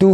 দু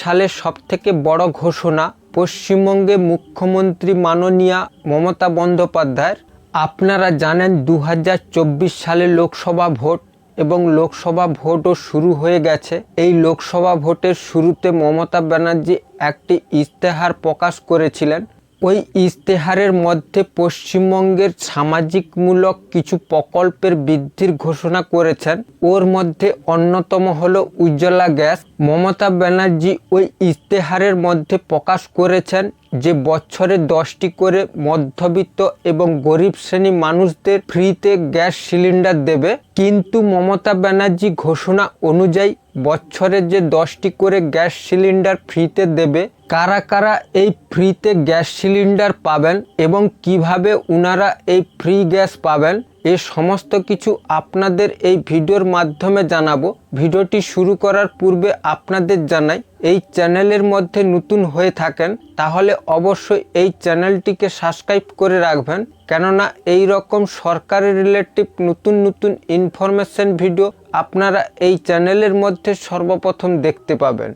সালে সবথেকে বড় ঘোষণা পশ্চিমবঙ্গে মুখ্যমন্ত্রী মাননীয়া মমতা বন্দ্যোপাধ্যায়ের। আপনারা জানেন দু হাজার চব্বিশ সালে লোকসভা ভোট এবং লোকসভা ভোটও শুরু হয়ে গেছে। এই লোকসভা ভোটের শুরুতে মমতা ব্যানার্জি একটি ইস্তেহার প্রকাশ করেছিলেন। ওই ইস্তেহারের মধ্যে পশ্চিমবঙ্গের সামাজিকমূলক কিছু প্রকল্পের বৃদ্ধির ঘোষণা করেছেন। ওর মধ্যে অন্যতম হলো উজ্জ্বলা গ্যাস। মমতা ব্যানার্জি ওই ইস্তেহারের মধ্যে প্রকাশ করেছেন যে বছরে দশটি করে মধ্যবিত্ত এবং গরিব শ্রেণি মানুষদের ফ্রিতে গ্যাস সিলিন্ডার দেবে। কিন্তু মমতা ব্যানার্জি ঘোষণা অনুযায়ী বছরে যে দশটি করে গ্যাস সিলিন্ডার ফ্রিতে দেবে কারা কারা এই ফ্রিতে গ্যাস সিলিন্ডার পাবেন এবং কীভাবে উনারা এই ফ্রি গ্যাস পাবেন, এ সমস্ত কিছু আপনাদের এই ভিডিওর মাধ্যমে জানাব। ভিডিওটি শুরু করার পূর্বে আপনাদের জানাই, এই চ্যানেলের মধ্যে নতুন হয়ে থাকেন, তাহলে অবশ্যই এই চ্যানেলটিকে সাবস্ক্রাইব করে রাখবেন। কেননা এই রকম সরকারের রিলেটিভ নতুন নতুন ইনফরমেশন ভিডিও আপনারা এই চ্যানেলের মধ্যে সর্বপ্রথম দেখতে পাবেন।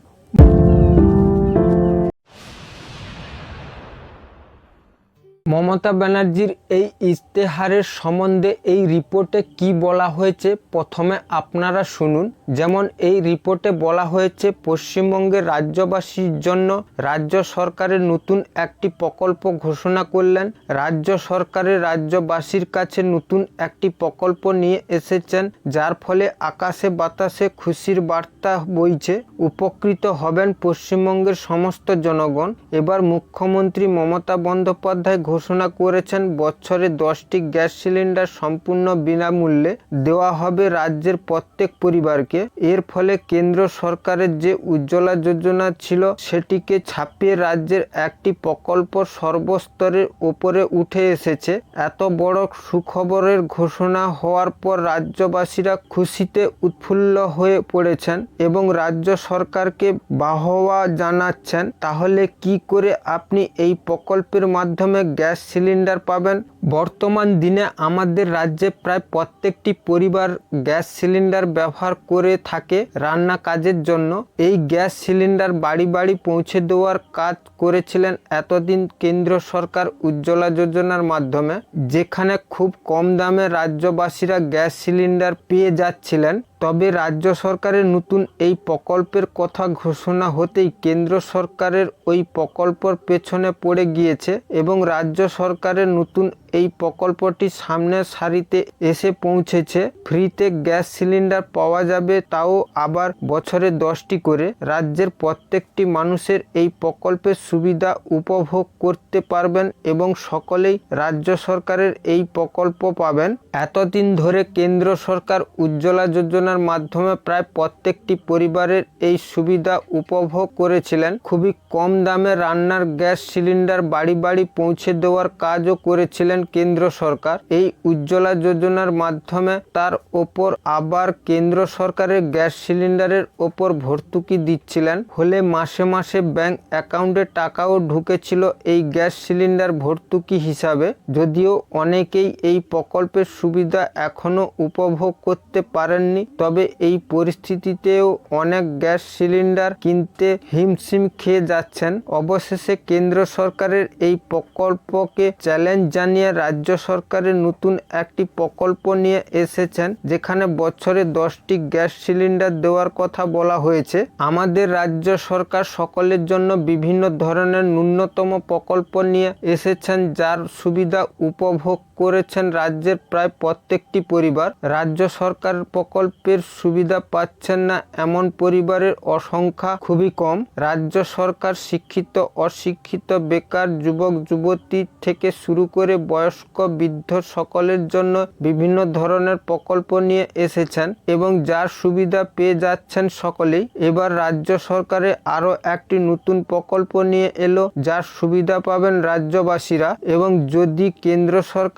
মমতা ব্যানার্জির এই ইস্তেহারের সম্বন্ধে এই রিপোর্টে কি বলা হয়েছে প্রথমে আপনারা শুনুন। যেমন এই রিপোর্টে বলা হয়েছে, পশ্চিমবঙ্গের রাজ্যবাসীর জন্য রাজ্য সরকারের নতুন একটি প্রকল্প ঘোষণা করলেন। রাজ্য সরকারের রাজ্যবাসীর কাছে নতুন একটি প্রকল্প নিয়ে এসেছেন, যার ফলে আকাশে বাতাসে খুশির বার্তা বইছে। উপকৃত হবেন পশ্চিমবঙ্গের সমস্ত জনগণ। এবার মুখ্যমন্ত্রী মমতা বন্দ্যোপাধ্যায় ঘোষণা করেছেন, বছরে দশটি গ্যাস সিলিন্ডার সম্পূর্ণ বিনামূল্যে দেওয়া হবে রাজ্যের প্রত্যেক পরিবারকে। এর ফলে কেন্দ্র সরকারের যে উজ্জ্বলা যোজনা ছিল, সেটিকে ছাপিয়ে রাজ্যের একটি প্রকল্প সর্বস্তরের ওপরে উঠে এসেছে। এত বড় সুখবরের ঘোষণা হওয়ার পর রাজ্যবাসীরা খুশিতে উৎফুল্ল হয়ে পড়েছেন এবং রাজ্য সরকারকে বাহবা জানাচ্ছেন, তাহলে কি করে আপনি এই প্রকল্পের মাধ্যমে গ্যাস সিলিন্ডার পাবেন। বর্তমান দিনে আমাদের রাজ্যে প্রায় প্রত্যেকটি পরিবার গ্যাস সিলিন্ডার ব্যবহার করে থাকে রান্না কাজের জন্য। এই গ্যাস সিলিন্ডার বাড়ি বাড়ি পৌঁছে দেওয়ার কাজ করেছিলেন এতদিন কেন্দ্র সরকার উজ্জ্বলা যোজনার মাধ্যমে, যেখানে খুব কম দামে রাজ্যবাসীরা গ্যাস সিলিন্ডার পেয়ে যাচ্ছিলেন। তবে রাজ্য সরকারের নতুন এই প্রকল্পের কথা ঘোষণা হতেই কেন্দ্র সরকারের ওই প্রকল্পর পেছনে পড়ে গিয়েছে এবং রাজ্য সরকারের নতুন এই প্রকল্পটি সামনের সারিতে এসে পৌঁছেছে। ফ্রিতে গ্যাস সিলিন্ডার পাওয়া যাবে তাও আবার বছরে দশটি করে। রাজ্যের প্রত্যেকটি মানুষের এই প্রকল্পের সুবিধা উপভোগ করতে পারবেন এবং সকলেই রাজ্য সরকারের এই প্রকল্প পাবেন। এতদিন ধরে কেন্দ্র সরকার উজ্জ্বলা যোজনার মাধ্যমে প্রায় প্রত্যেকটি পরিবারের এই সুবিধা উপভোগ করেছিলেন। খুবই কম দামে রান্নার গ্যাস সিলিন্ডার বাড়ি বাড়ি পৌঁছে দেওয়ার কাজও করেছিলেন কেন্দ্র সরকার। এই উজ্জ্বলা যোজনার মাধ্যমে তার ওপর আবার কেন্দ্র সরকারের গ্যাস সিলিন্ডারের ওপর ভর্তুকি দিচ্ছিলেন। হলে মাসে মাসে ব্যাংক অ্যাকাউন্টে টাকাও ঢুকেছিল এই গ্যাস সিলিন্ডার ভর্তুকি হিসাবে। যদিও অনেকেই এই প্রকল্পের সুবিধা এখনও উপভোগ করতে পারেননি। তবে এই পরিস্থিতিতেও অনেক গ্যাস সিলিন্ডার কিনতে হিমশিম খেয়ে যাচ্ছেন। অবশেষে কেন্দ্র সরকারের এই প্রকল্পকে চ্যালেঞ্জ জানিয়ে রাজ্য সরকারের নতুন একটি প্রকল্প নিয়ে এসেছেন, যেখানে বছরে দশটি গ্যাস সিলিন্ডার দেওয়ার কথা বলা হয়েছে। আমাদের রাজ্য সরকার সকলের জন্য বিভিন্ন ধরনের ন্যূনতম প্রকল্প নিয়ে এসেছেন, যার সুবিধা উপভোগ করেছেন রাজ্যের প্রায় প্রত্যেকটি পরিবার। রাজ্য সরকার প্রকল্পের সুবিধা পাচ্ছেন না, এমন পরিবারের অসংখ্যা খুবই কম। রাজ্য সরকার শিক্ষিত, অশিক্ষিত, বেকার যুবক, যুবতী থেকে শুরু করে বয়স্ক, বৃদ্ধ সকলের জন্য বিভিন্ন ধরনের প্রকল্প নিয়ে এসেছেন এবং যার সুবিধা পেয়ে যাচ্ছেন সকলেই। এবার রাজ্য সরকারে আরও একটি নতুন প্রকল্প নিয়ে এলো, যার সুবিধা পাবেন রাজ্যবাসীরা এবং যদি কেন্দ্র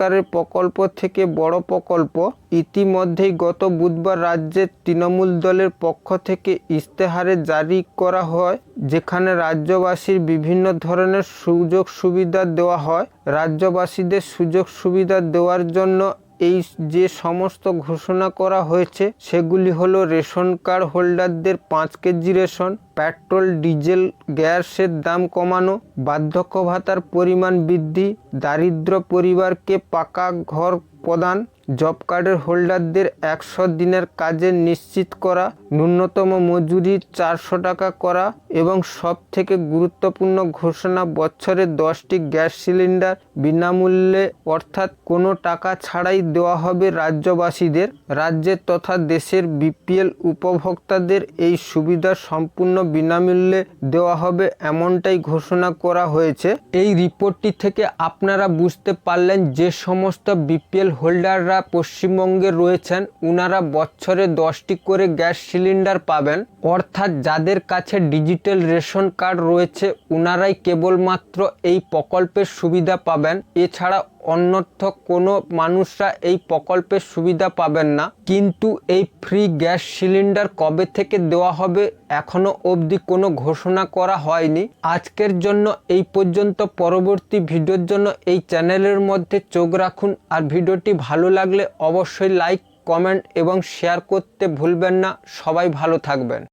সরকারের প্রকল্প থেকে বড় প্রকল্প। ইতিমধ্যেই গত বুধবার রাজ্যের তৃণমূল দলের পক্ষ থেকে ইস্তেহারে জারি করা হয়, যেখানে রাজ্যবাসীর বিভিন্ন ধরনের সুযোগ সুবিধা দেওয়া হয়। রাজ্যবাসীদের সুযোগ সুবিধা দেওয়ার জন্য এই যে সমস্ত ঘোষণা করা হয়েছে, সেগুলি হলো রেশন কার্ড হোল্ডারদের পাঁচ কেজি রেশন, পেট্রোল, ডিজেল, গ্যাসের দাম কমানো বার্ধক্য ভাতার পরিমাণ বৃদ্ধি, দারিদ্র পরিবারকে পাকা ঘর প্রদান, জব কার্ডের হোল্ডারদের একশো দিনের কাজে নিশ্চিত করা ন্যূনতম মজুরি চারশো টাকা করা এবং সব থেকে গুরুত্বপূর্ণ ঘোষণা বছরে দশটি গ্যাস সিলিন্ডার বিনামূল্যে অর্থাৎ কোনো টাকা ছাড়াই দেওয়া হবে রাজ্যবাসীদের রাজ্যের তথা দেশের বিপিএল উপভোক্তাদের এই সুবিধা সম্পূর্ণ বিনামূল্যে দেওয়া হবে এমনটাই ঘোষণা করা হয়েছে। এই রিপোর্টটি থেকে আপনারা বুঝতে পারলেন যে সমস্ত বিপিএল হোল্ডাররা পশ্চিমবঙ্গে রয়েছেন, উনারা বছরে দশটি করে গ্যাস সিলিন্ডার পাবেন। অর্থাৎ যাদের কাছে ডিজিটাল রেশন কার্ড রয়েছে, উনারাই কেবলমাত্র এই প্রকল্পের সুবিধা পাবেন। এছাড়া অন্যত্র কোনো মানুষরা এই প্রকল্পের সুবিধা পাবেন না। কিন্তু এই ফ্রি গ্যাস সিলিন্ডার কবে থেকে দেওয়া হবে, এখনও অবধি কোনো ঘোষণা করা হয়নি। আজকের জন্য এই পর্যন্ত। পরবর্তী ভিডিওর জন্য এই চ্যানেলের মধ্যে চোখ রাখুন। আর ভিডিওটি ভালো লাগলে অবশ্যই লাইক কমেন্ট এবং শেয়ার করতে ভুলবেন না। সবাই ভালো থাকবেন।